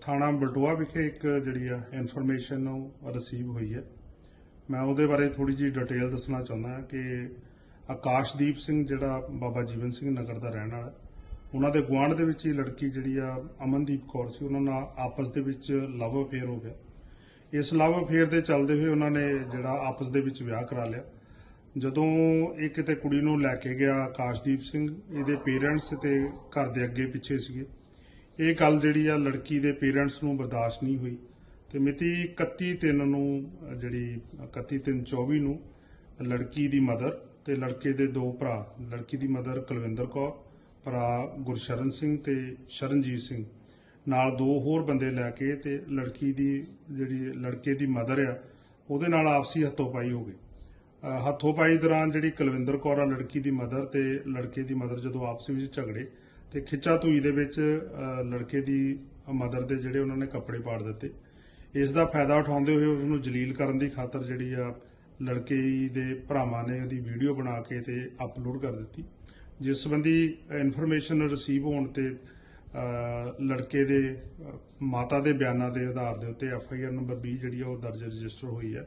ਥਾਣਾ ਬਲਟੋਆ ਵਿਖੇ ਇੱਕ ਜਿਹੜੀ ਆ ਇਨਫੋਰਮੇਸ਼ਨ ਉਹ ਰਿਸੀਵ ਹੋਈ ਹੈ। ਮੈਂ ਉਹਦੇ ਬਾਰੇ ਥੋੜੀ ਜਿਹੀ ਡਿਟੇਲ ਦੱਸਣਾ ਚਾਹੁੰਦਾ ਹਾਂ ਕਿ ਆਕਾਸ਼ਦੀਪ ਸਿੰਘ ਜਿਹੜਾ ਬਾਬਾ ਜੀਵਨ ਸਿੰਘ ਨਗਰ ਦਾ ਰਹਿਣ ਵਾਲਾ ਉਹਨਾਂ ਦੇ ਗੁਆਂਢ ਦੇ ਵਿੱਚ ਹੀ ਲੜਕੀ ਜਿਹੜੀ ਆ ਅਮਨਦੀਪ ਕੌਰ ਸੀ, ਉਹਨਾਂ ਨਾਲ ਆਪਸ ਦੇ ਵਿੱਚ ਲਵ ਅਫੇਅਰ ਹੋ ਗਿਆ। ਇਸ ਲਵ ਅਫੇਅਰ ਦੇ ਚੱਲਦੇ ਹੋਏ ਉਹਨਾਂ ਨੇ ਜਿਹੜਾ ਆਪਸ ਦੇ ਵਿੱਚ ਵਿਆਹ ਕਰਾ ਲਿਆ। ਜਦੋਂ ਇਹ ਕਿਤੇ ਕੁੜੀ ਨੂੰ ਲੈ ਕੇ ਗਿਆ ਆਕਾਸ਼ਦੀਪ ਸਿੰਘ, ਇਹਦੇ ਪੇਰੈਂਟਸ ਤੇ ਘਰ ਦੇ ਅੱਗੇ ਪਿੱਛੇ ਸੀਗੇ। ਇਹ ਗੱਲ ਜਿਹੜੀ ਆ ਲੜਕੀ ਦੇ ਪੇਰੈਂਟਸ ਨੂੰ ਬਰਦਾਸ਼ਤ ਨਹੀਂ ਹੋਈ। ਤੇ ਮਿਤੀ 31/3 ਨੂੰ ਜਿਹੜੀ 31/3/24 ਨੂੰ ਲੜਕੀ ਦੀ ਮਦਰ ਤੇ ਲੜਕੇ ਦੇ ਦੋ ਭਰਾ ਲੜਕੀ ਦੀ ਮਦਰ ਕੁਲਵਿੰਦਰ ਕੌਰ ਭਰਾ ਗੁਰਸ਼ਰਨ ਸਿੰਘ ਤੇ ਸ਼ਰਨਜੀਤ ਸਿੰਘ। ਨਾਲ ਦੋ ਹੋਰ ਬੰਦੇ ਲੈ ਕੇ ਤੇ ਲੜਕੀ ਦੀ ਜਿਹੜੀ ਲੜਕੇ ਦੀ ਮਦਰ ਆ ਉਹਦੇ ਨਾਲ ਆਪਸੀ ਹੱਥੋਪਾਈ ਹੋ ਗਈ। ਅ, ਦੌਰਾਨ ਜਿਹੜੀ ਕੁਲਵਿੰਦਰ ਕੌਰ ਆ ਲੜਕੀ ਦੀ ਮਦਰ ਤੇ ਲੜਕੇ ਦੀ ਮਦਰ ਜਦੋਂ ਆਪਸ ਵਿੱਚ ਝਗੜੇ ਤੇ ਖਿੱਚਾ ਧੂਈ ਦੇ ਵਿੱਚ ਲੜਕੇ ਦੀ ਮਦਰ ਦੇ ਜਿਹੜੇ ਉਹਨਾਂ ਨੇ ਕੱਪੜੇ ਪਾੜ ਦਿੱਤੇ। ਇਸ ਦਾ ਫਾਇਦਾ ਉਠਾਉਂਦੇ ਹੋਏ ਉਹਨੂੰ ਜਲੀਲ ਕਰਨ ਦੀ ਖਾਤਰ ਜਿਹੜੀ ਆ, ਲੜਕੇ ਦੇ ਭਰਾਵਾਂ ਨੇ ਉਹਦੀ ਵੀਡੀਓ ਬਣਾ ਕੇ ਤੇ ਅਪਲੋਡ ਕਰ ਦਿੱਤੀ। ਜਿਸ ਸੰਬੰਧੀ ਇਨਫੋਰਮੇਸ਼ਨ ਰਿਸੀਵ ਹੋਣ ਤੇ ਲੜਕੇ ਦੇ ਮਾਤਾ ਦੇ ਬਿਆਨਾਂ ਦੇ ਆਧਾਰ ਦੇ ਉੱਤੇ ਐਫ ਆਈ ਆਰ ਨੰਬਰ 20 ਜਿਹੜੀ ਆ, ਉਹ ਦਰਜ ਰਜਿਸਟਰ ਹੋਈ ਹੈ।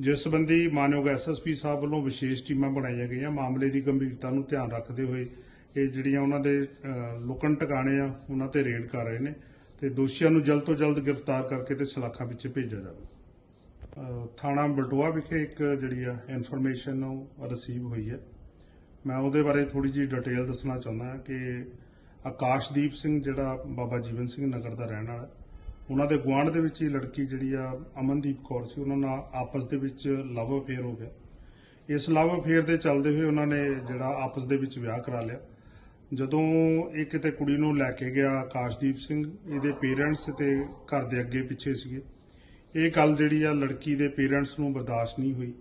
ਜਿਸ ਸੰਬੰਧੀ ਮਾਨਯੋਗ ਐਸਐਸਪੀ ਸਾਹਿਬ ਵੱਲੋਂ ਵਿਸ਼ੇਸ਼ ਟੀਮਾਂ ਬਣਾਈਆਂ ਗਈਆਂ। ਮਾਮਲੇ ਦੀ ਗੰਭੀਰਤਾ ਨੂੰ ਧਿਆਨ ਰੱਖਦੇ ਹੋਏ ਇਹ ਜਿਹੜੀਆਂ ਉਹਨਾਂ ਦੇ ਲੁਕਣ ਟਿਕਾਣੇ ਆ, ਉਹਨਾਂ ਤੇ ਰੇਡ ਕਰ ਰਹੇ ਨੇ ਤੇ ਦੋਸ਼ੀਆਂ ਨੂੰ ਜਲਦ ਤੋਂ ਜਲਦ ਗ੍ਰਿਫਤਾਰ ਕਰਕੇ ਤੇ ਸਲਾਖਾਂ ਵਿੱਚ ਭੇਜਿਆ ਜਾਵੇ। ਥਾਣਾ ਬਲਟੋਆ ਵਿਖੇ ਇੱਕ ਜਿਹੜੀ ਆ ਇਨਫੋਰਮੇਸ਼ਨ ਉਹ ਰਿਸੀਵ ਹੋਈ ਹੈ। ਮੈਂ ਉਹਦੇ ਬਾਰੇ ਥੋੜੀ ਜਿਹੀ ਡਿਟੇਲ ਦੱਸਣਾ ਚਾਹੁੰਦਾ ਹਾਂ ਕਿ ਆਕਾਸ਼ਦੀਪ ਸਿੰਘ ਜਿਹੜਾ ਬਾਬਾ ਜੀਵਨ ਸਿੰਘ ਨਗਰ ਦਾ ਰਹਿਣ ਵਾਲਾ ਉਹਨਾਂ ਦੇ ਗੁਆਂਢ ਦੇ ਵਿੱਚ ਹੀ ਲੜਕੀ ਜਿਹੜੀ ਆ ਅਮਨਦੀਪ ਕੌਰ ਸੀ, ਉਹਨਾਂ ਨਾਲ ਆਪਸ ਦੇ ਵਿੱਚ ਲਵ ਅਫੇਅਰ ਹੋ ਗਿਆ। ਇਸ ਲਵ ਅਫੇਅਰ ਦੇ ਚੱਲਦੇ ਹੋਏ ਉਹਨਾਂ ਨੇ ਜਿਹੜਾ ਆਪਸ ਦੇ ਵਿੱਚ ਵਿਆਹ ਕਰਾ ਲਿਆ। ਜਦੋਂ ਇਹ ਕਿਤੇ ਕੁੜੀ ਨੂੰ ਲੈ ਕੇ ਗਿਆ ਆਕਾਸ਼ਦੀਪ ਸਿੰਘ, ਇਹਦੇ ਪੇਰੈਂਟਸ ਤੇ ਘਰ ਦੇ ਅੱਗੇ ਪਿੱਛੇ ਸੀਗੇ। ਇਹ ਗੱਲ ਜਿਹੜੀ ਆ ਲੜਕੀ ਦੇ ਪੇਰੈਂਟਸ ਨੂੰ ਬਰਦਾਸ਼ਤ ਨਹੀਂ ਹੋਈ।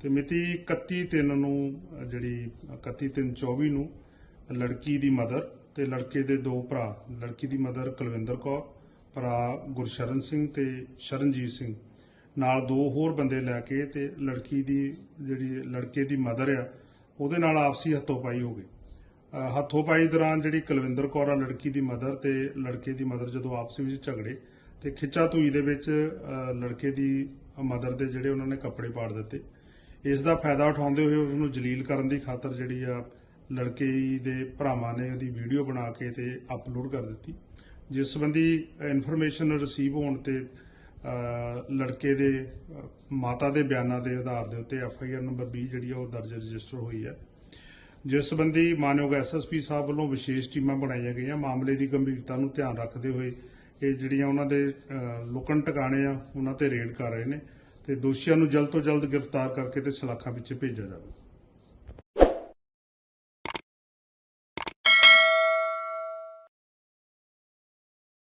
ਤੇ ਮਿਤੀ 31/3 ਨੂੰ, ਜਿਹੜੀ 31/3/24 ਨੂੰ ਲੜਕੀ ਦੀ ਮਦਰ ਤੇ ਲੜਕੇ ਦੇ ਦੋ ਭਰਾ, ਲੜਕੀ ਦੀ ਮਦਰ ਕੁਲਵਿੰਦਰ ਕੌਰ, ਭਰਾ ਗੁਰਸ਼ਰਨ ਸਿੰਘ ਤੇ ਸ਼ਰਨਜੀਤ ਸਿੰਘ। ਨਾਲ ਦੋ ਹੋਰ ਬੰਦੇ ਲੈ ਕੇ ਤੇ ਲੜਕੀ ਦੀ ਜਿਹੜੀ ਲੜਕੇ ਦੀ ਮਦਰ ਆ, ਉਹਦੇ ਨਾਲ ਆਪਸੀ ਹੱਥੋਂ ਪਾਈ ਹੋ ਗਈ। ਹੱਥੋਪਾਈ ਦੌਰਾਨ ਜਿਹੜੀ ਕੁਲਵਿੰਦਰ ਕੌਰ ਆ, ਲੜਕੀ ਦੀ ਮਦਰ ਤੇ ਲੜਕੇ ਦੀ ਮਦਰ ਜਦੋਂ ਆਪਸ ਵਿੱਚ ਝਗੜੇ ਤੇ ਖਿੱਚਾ ਧੂਈ ਦੇ ਵਿੱਚ ਲੜਕੇ ਦੀ ਮਦਰ ਦੇ ਜਿਹੜੇ ਉਹਨਾਂ ਨੇ ਕੱਪੜੇ ਪਾੜ ਦਿੱਤੇ। ਇਸ ਦਾ ਫਾਇਦਾ ਉਠਾਉਂਦੇ ਹੋਏ ਉਹਨੂੰ ਜਲੀਲ ਕਰਨ ਦੀ ਖਾਤਰ ਜਿਹੜੀ ਆ, ਲੜਕੇ ਦੇ ਭਰਾਵਾਂ ਨੇ ਉਹਦੀ ਵੀਡੀਓ ਬਣਾ ਕੇ ਤੇ ਅਪਲੋਡ ਕਰ ਦਿੱਤੀ। ਜਿਸ ਸੰਬੰਧੀ ਇਨਫੋਰਮੇਸ਼ਨ ਰਿਸੀਵ ਹੋਣ ਤੇ ਲੜਕੇ ਦੇ ਮਾਤਾ ਦੇ ਬਿਆਨਾਂ ਦੇ ਆਧਾਰ ਦੇ ਉੱਤੇ ਐਫ ਆਈ ਆਰ ਨੰਬਰ 20 ਜਿਹੜੀ ਆ, ਉਹ ਦਰਜ ਰਜਿਸਟਰ ਹੋਈ ਹੈ। ਜਿਸ ਸੰਬੰਧੀ ਮਾਨਯੋਗ ਐਸਐਸਪੀ ਸਾਹਿਬ ਵੱਲੋਂ ਵਿਸ਼ੇਸ਼ ਟੀਮਾਂ ਬਣਾਈਆਂ ਗਈਆਂ। ਮਾਮਲੇ ਦੀ ਗੰਭੀਰਤਾ ਨੂੰ ਧਿਆਨ ਰੱਖਦੇ ਹੋਏ ਇਹ ਜਿਹੜੀਆਂ ਉਹਨਾਂ ਦੇ ਲੁਕਣ ਟਿਕਾਣੇ ਆ, ਉਹਨਾਂ ਤੇ ਰੇਡ ਕਰ ਰਹੇ ਨੇ ਤੇ ਦੋਸ਼ੀਆਂ ਨੂੰ ਜਲਦ ਤੋਂ ਜਲਦ ਗ੍ਰਿਫਤਾਰ ਕਰਕੇ ਤੇ ਸਲਾਖਾਂ ਵਿੱਚ ਭੇਜਿਆ ਜਾਵੇ।